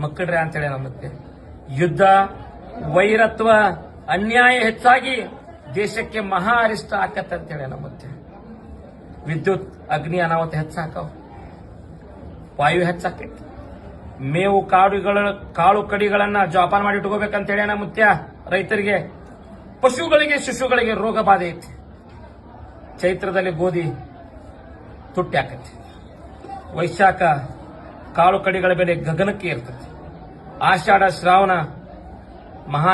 ಮಕ್ಕಳ್ರೆ ಅಂತೇಳಿ ನಮ್ಮತ್ತೆ ಯುದ್ಧ, ವೈರತ್ವ, ಅನ್ಯಾಯ ಹೆಚ್ಚಾಗಿ ದೇಶಕ್ಕೆ ಮಹಾ ಅರಿಷ್ಟ ಆಕತ್ತೆ ಅಂತೇಳಿ ನಮ್ಮತ್ತೆ ವಿದ್ಯುತ್, ಅಗ್ನಿ ಅನಾಹುತ ಹೆಚ್ಚಾಕವು. ವಾಯು ಹೆಚ್ಚಾಕೈತಿ. ಮೇವು ಕಾಡುಗಳ, ಕಾಳು ಕಡಿಗಳನ್ನ ಜೋಪಾನ ಮಾಡಿ ಇಟ್ಕೋಬೇಕಂತೇಳಿ ಮುತ್ಯ ರೈತರಿಗೆ, ಪಶುಗಳಿಗೆ, ಶಿಶುಗಳಿಗೆ ರೋಗ ಬಾಧೆ ಐತಿ. ಚೈತ್ರದಲ್ಲಿ ಗೋಧಿ ತುಟ್ಟಿ ಆಕೈತಿ. ವೈಶಾಖ ಕಾಳು ಕಡಿಗಳ ಬೆಲೆ ಗಗನಕ್ಕೆ ಇರ್ತದೆ. ಆಷಾಢ ಶ್ರಾವಣ ಮಹಾ